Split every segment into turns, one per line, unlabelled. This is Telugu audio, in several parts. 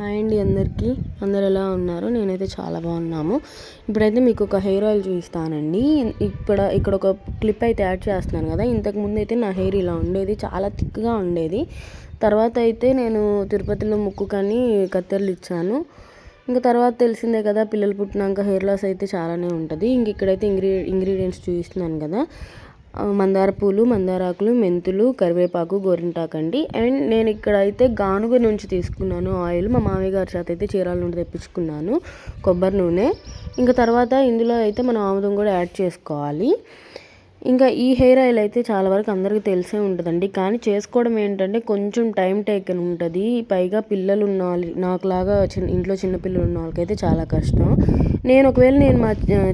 హాయ్ అండి అందరికీ. అందరు ఎలా ఉన్నారు? నేనైతే చాలా బాగున్నాము. ఇప్పుడైతే మీకు ఒక హెయిర్ ఆయిల్ చూపిస్తానండి. ఇక్కడ ఇక్కడ ఒక క్లిప్ అయితే యాడ్ చేస్తున్నాను కదా. ఇంతకు ముందు అయితే నా హెయిర్ ఇలా ఉండేది చాలా థిక్గా ఉండేది. తర్వాత అయితే నేను తిరుపతిలో ముక్కు కానీ కత్తెరలు ఇచ్చాను. ఇంకా తర్వాత తెలిసిందే కదా పిల్లలు పుట్టినాక హెయిర్ లాస్ అయితే చాలానే ఉంటుంది. ఇంక ఇక్కడైతే ఇంగ్రీ ఇంగ్రీడియంట్స్ చూపిస్తున్నాను కదా. మందార పూలు మందారాకులు మెంతులు కరివేపాకు గోరింటాకు అండి. అండ్ నేను ఇక్కడ అయితే గానుగ నుంచి తీసుకున్నాను ఆయిల్. మా మామయ్య గారి చేత అయితే చీరాల నుండి తెప్పించుకున్నాను కొబ్బరి నూనె. ఇంకా తర్వాత ఇందులో అయితే మనం ఆముదం కూడా యాడ్ చేసుకోవాలి. ఇంకా ఈ హెయిర్ ఆయిల్ అయితే చాలా వరకు అందరికీ తెలిసే ఉంటుందండి. కానీ చేసుకోవడం ఏంటంటే కొంచెం టైం టేకన్ ఉంటుంది. పైగా పిల్లలు ఉన్న వాళ్ళు నాకులాగా చిన్న ఇంట్లో చిన్న పిల్లలు ఉన్న వాళ్ళకైతే చాలా కష్టం. నేను ఒకవేళ నేను మా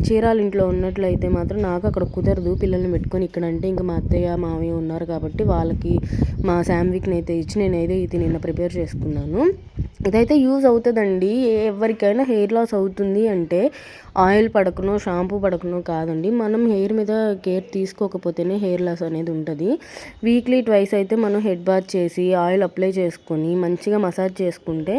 చీరాల ఇంట్లో ఉన్నట్లయితే మాత్రం నాకు అక్కడ కుదరదు. పిల్లల్ని పెట్టుకొని ఇక్కడ అంటే ఇంకా మా అత్తయ్య మామయ్య ఉన్నారు కాబట్టి వాళ్ళకి మా శాంవిక్ని అయితే ఇచ్చి నేనైతే ఇది నిన్న ప్రిపేర్ చేసుకున్నాను. ఇదైతే యూజ్ అవుతుందండి. ఎవరికైనా హెయిర్ లాస్ అవుతుంది అంటే ఆయిల్ పడకనో షాంపూ పడకనో కాదండి. మనం హెయిర్ మీద కేర్ తీసుకోకపోతేనే హెయిర్ లాస్ అనేది ఉంటుంది. వీక్లీ ట్వైస్ అయితే మనం హెడ్ బాత్ చేసి ఆయిల్ అప్లై చేసుకొని మంచిగా మసాజ్ చేసుకుంటే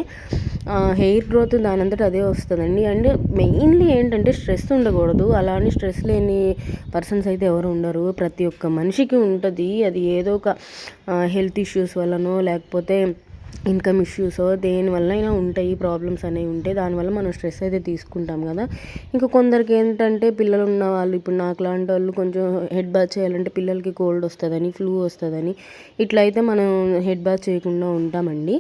హెయిర్ గ్రోత్ దానంతట అదే వస్తుందండి. అండ్ మెయిన్లీ ఏంటంటే స్ట్రెస్ ఉండకూడదు. అలానే స్ట్రెస్ లేని పర్సన్స్ అయితే ఎవరు ఉండరు. ప్రతి ఒక్క మనిషికి ఉంటుంది. అది ఏదో ఒక హెల్త్ ఇష్యూస్ వల్లనో లేకపోతే ఇన్కమ్ ఇష్యూస్ దేనివల్ల అయినా ఉంటాయి ప్రాబ్లమ్స్ అనేవి ఉంటాయి దానివల్ల మనం స్ట్రెస్ అయితే తీసుకుంటాం కదా. ఇంకా కొందరికి ఏంటంటే పిల్లలు ఉన్న వాళ్ళు ఇప్పుడు నాకు లాంటి వాళ్ళు కొంచెం హెడ్ బాత్ చేయాలంటే పిల్లలకి కోల్డ్ వస్తుందని ఫ్లూ వస్తుందని ఇట్లా అయితే మనం హెడ్ బాత్ చేయకుండా ఉంటామండి.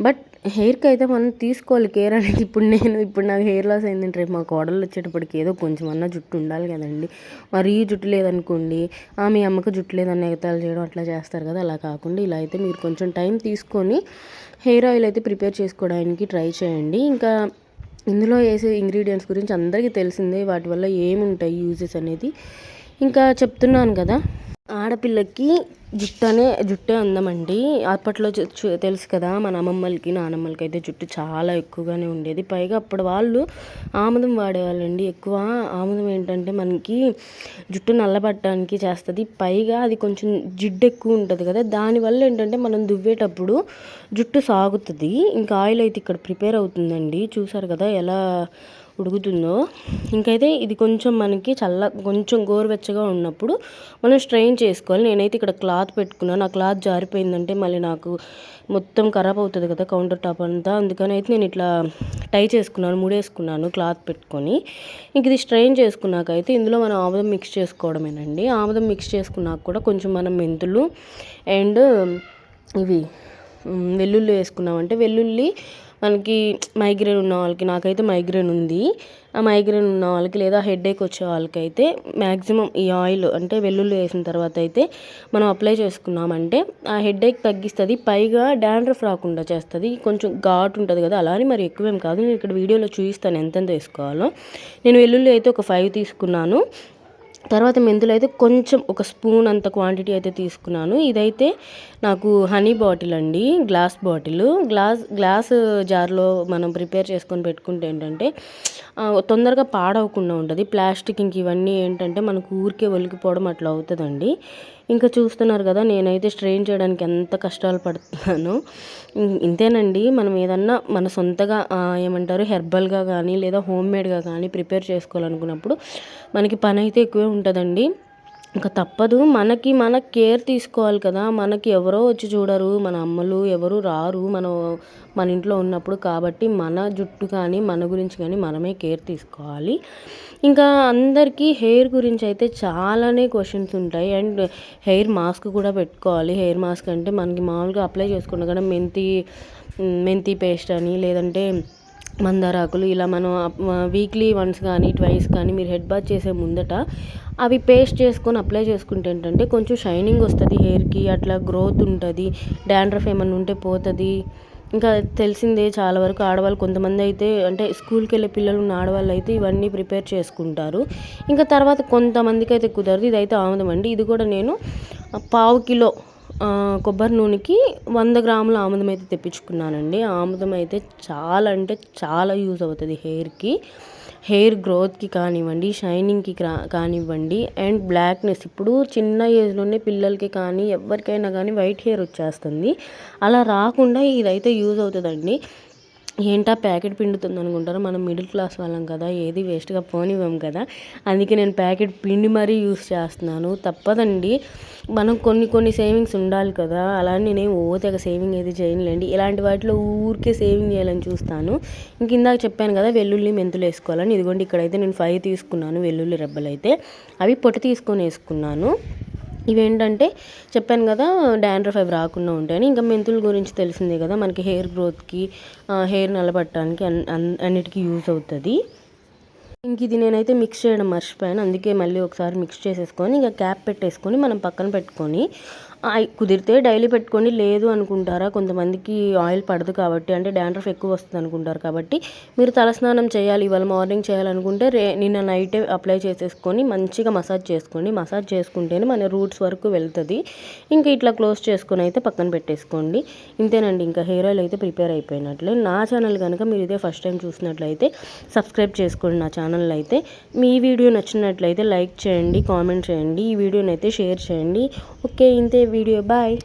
బట్ హెయిర్కి అయితే మనం తీసుకోవాలి. కేర్ అనేది ఇప్పుడు నేను ఇప్పుడు నాకు హెయిర్ లాస్ అయిందంటే రేపు మా కోడలు వచ్చేటప్పటికి ఏదో కొంచెం అన్న జుట్టు ఉండాలి కదండి. మరీ జుట్టు లేదనుకోండి మీ అమ్మకు జుట్టు లేదని ఎగతాలు చేయడం అట్లా చేస్తారు కదా. అలా కాకుండా ఇలా అయితే మీరు కొంచెం టైం తీసుకొని హెయిర్ ఆయిల్ అయితే ప్రిపేర్ చేసుకోవడానికి ట్రై చేయండి. ఇంకా ఇందులో వేసే ఇంగ్రీడియంట్స్ గురించి అందరికీ తెలిసిందే. వాటి వల్ల ఏముంటాయి యూజెస్ అనేది. ఇంకా చెప్తున్నాను కదా. ఆడపిల్లకి జుట్టు అనే జుట్టే అందమండి. అప్పట్లో తెలుసు కదా మన అమ్మమ్మలకి నానమ్మలకి అయితే జుట్టు చాలా ఎక్కువగానే ఉండేది. పైగా అప్పుడు వాళ్ళు ఆముదం వాడేవాళ్ళండి. ఎక్కువ ఆముదం ఏంటంటే మనకి జుట్టు నల్లబట్టడానికి చేస్తుంది. పైగా అది కొంచెం జిడ్డు ఎక్కువ ఉంటుంది కదా దానివల్ల ఏంటంటే మనం దువ్వేటప్పుడు జుట్టు సాగుతుంది. ఇంకా ఆయిల్ అయితే ఇక్కడ ప్రిపేర్ అవుతుందండి. చూసారు కదా ఎలా ఉడుకుతుందో ఇంకైతే ఇది కొంచెం మనకి చల్ల కొంచెం గోరువెచ్చగా ఉన్నప్పుడు మనం స్ట్రెయిన్ చేసుకోవాలి. నేనైతే ఇక్కడ క్లాత్ పెట్టుకున్నాను. ఆ క్లాత్ జారిపోయిందంటే మళ్ళీ నాకు మొత్తం ఖరాబ్ అవుతుంది కదా కౌంటర్ టాప్ అంతా. అందుకని అయితే నేను ఇట్లా టై చేసుకున్నాను ముడేసుకున్నాను క్లాత్ పెట్టుకొని. ఇంక ఇది స్ట్రెయిన్ చేసుకున్నాక అయితే ఇందులో మనం ఆముదం మిక్స్ చేసుకోవడమేనండి. ఆముదం మిక్స్ చేసుకున్నాక కూడా కొంచెం మనం మెంతులు అండ్ ఇవి వెల్లుల్లి వేసుకున్నామంటే వెల్లుల్లి మనకి మైగ్రేన్ ఉన్న వాళ్ళకి నాకైతే మైగ్రేన్ ఉంది. ఆ మైగ్రేన్ ఉన్న వాళ్ళకి లేదా హెడేక్ వచ్చే వాళ్ళకైతే మ్యాక్సిమం ఈ ఆయిల్ అంటే వెల్లుల్లి వేసిన తర్వాత అయితే మనం అప్లై చేసుకున్నామంటే ఆ హెడేక్ తగ్గిస్తుంది పైగా డాండ్రఫ్ రాకుండా చేస్తుంది. కొంచెం ఘాట్ ఉంటుంది కదా అలానే మరి ఎక్కువేం కాదు. నేను ఇక్కడ వీడియోలో చూపిస్తాను ఎంతెంత వేసుకోవాలో. నేను వెల్లుల్లి అయితే ఒక ఫైవ్ తీసుకున్నాను. తర్వాత మెంతులు అయితే కొంచెం ఒక స్పూన్ అంత క్వాంటిటీ అయితే తీసుకున్నాను. ఇదైతే నాకు హనీ బాటిల్ అండి గ్లాస్ బాటిల్ గ్లాస్ గ్లాస్ జార్లో మనం ప్రిపేర్ చేసుకొని పెట్టుకుంటే ఏంటంటే తొందరగా పాడవకుండా ఉంటుంది. ప్లాస్టిక్ ఇంక ఇవన్నీ ఏంటంటే మనకు ఊరికే ఒలికిపోవడం అట్లా అవుతుందండి. ఇంకా చూస్తున్నారు కదా నేనైతే స్ట్రెయిన్ చేయడానికి ఎంత కష్టాలు పడుతున్నాను. ఇంతేనండి మనం ఏదన్నా మన సొంతగా ఏమంటారు హెర్బల్గా కానీ లేదా హోమ్ మేడ్గా కానీ ప్రిపేర్ చేసుకోవాలనుకున్నప్పుడు మనకి పని అయితే ఎక్కువే ఉంటుందండి. ఇంకా తప్పదు. మనకి మన కేర్ తీసుకోవాలి కదా. మనకి ఎవరో వచ్చి చూడరు. మన అమ్మలు ఎవరు రారు. మనం మన ఇంట్లో ఉన్నప్పుడు కాబట్టి మన జుట్టు కానీ మన గురించి కానీ మనమే కేర్ తీసుకోవాలి. ఇంకా అందరికీ హెయిర్ గురించి అయితే చాలానే క్వశ్చన్స్ ఉంటాయి. అండ్ హెయిర్ మాస్క్ కూడా పెట్టుకోవాలి. హెయిర్ మాస్క్ అంటే మనకి మామూలుగా అప్లై చేసుకున్న కదా మెంతి మెంతి పేస్ట్ అని లేదంటే మందారాకులు ఇలా మనం వీక్లీ వన్స్ కానీ ట్వైస్ కానీ మీరు హెడ్ బాత్ చేసే ముందట అవి పేస్ట్ చేసుకొని అప్లై చేసుకుంటే ఏంటంటే కొంచెం షైనింగ్ వస్తుంది హెయిర్కి అట్లా గ్రోత్ ఉంటుంది డాండ్రఫ్ ఏమైనా ఉంటే పోతుంది. ఇంకా తెలిసిందే చాలా వరకు ఆడవాళ్ళు కొంతమంది అయితే అంటే స్కూల్కి వెళ్ళే పిల్లలు ఉన్న ఆడవాళ్ళు అయితే ఇవన్నీ ప్రిపేర్ చేసుకుంటారు. ఇంకా తర్వాత కొంతమందికి అయితే కుదరదు ఇదైతే ఆముదం అండి. ఇది కూడా నేను పావు కిలో కొబ్బరి నూనెకి వంద గ్రాముల ఆముదం అయితే తెప్పించుకున్నానండి. ఆముదం అయితే చాలా అంటే చాలా యూజ్ అవుతుంది హెయిర్కి. హెయిర్ గ్రోత్కి కానివ్వండి షైనింగ్కి కానివ్వండి అండ్ బ్లాక్నెస్. ఇప్పుడు చిన్న ఏజ్లోనే పిల్లలకి కానీ ఎవరికైనా కానీ వైట్ హెయిర్ వచ్చేస్తుంది. అలా రాకుండా ఇదైతే యూజ్ అవుతుందండి. ఏంటా ప్యాకెట్ పిండుతుంది అనుకుంటారు మనం మిడిల్ క్లాస్ వాళ్ళం కదా ఏది వేస్ట్గా పోనివ్వం కదా. అందుకే నేను ప్యాకెట్ పిండి మరీ యూస్ చేస్తున్నాను. తప్పదండి. మనం కొన్ని కొన్ని సేవింగ్స్ ఉండాలి కదా. అలా నేను ఓ తెగ సేవింగ్ అయితే చేయనులేండి. ఇలాంటి వాటిలో ఊరికే సేవింగ్ చేయాలని చూస్తాను. ఇంక ఇందాక చెప్పాను కదా వెల్లుల్లి మెంతులు వేసుకోవాలని. ఇదిగోండి ఇక్కడైతే నేను ఫైవ్ తీసుకున్నాను వెల్లుల్లి రెబ్బలు అయితే అవి పొట్టి తీసుకొని వేసుకున్నాను. ఇవేంటంటే చెప్పాను కదా డాండ్రఫ్ అవి రాకుండా ఉంటాయని. ఇంకా మెంతుల గురించి తెలిసిందే కదా మనకి హెయిర్ గ్రోత్కి హెయిర్ నిలబట్టడానికి అన్ అన్- అన్నిటికీ యూజ్ అవుతుంది. ఇంక ఇది నేనైతే మిక్స్ చేయడం మర్చిపోయాను. అందుకే మళ్ళీ ఒకసారి మిక్స్ చేసేసుకొని ఇంకా క్యాప్ పెట్టేసుకొని మనం పక్కన పెట్టుకొని కుదిరితే డైలీ పెట్టుకోండి లేదు అనుకుంటారా? కొంతమందికి ఆయిల్ పడదు కాబట్టి అంటే డాండ్రఫ్ ఎక్కువ వస్తుంది అనుకుంటారు కాబట్టి మీరు తలస్నానం చేయాలి ఇవాళ మార్నింగ్ చేయాలనుకుంటే రే నిన్న నైటే అప్లై చేసేసుకొని మంచిగా మసాజ్ చేసుకోండి మసాజ్ చేసుకుంటేనే మన రూట్స్ వరకు వెళ్తుంది. ఇంకా ఇట్లా క్లోజ్ చేసుకొని అయితే పక్కన పెట్టేసుకోండి. ఇంతేనండి ఇంకా హెయిర్ ఆయిల్ అయితే ప్రిపేర్ అయిపోయినట్లే. నా ఛానల్ కనుక మీరు ఇదే ఫస్ట్ టైం చూసినట్లయితే సబ్స్క్రైబ్ చేసుకోండి నా ఛానల్ అయితే. మీ వీడియో నచ్చినట్లయితే లైక్ చేయండి కామెంట్ చేయండి ఈ వీడియోని అయితే షేర్ చేయండి. ఓకే ఇంతే. video. Bye.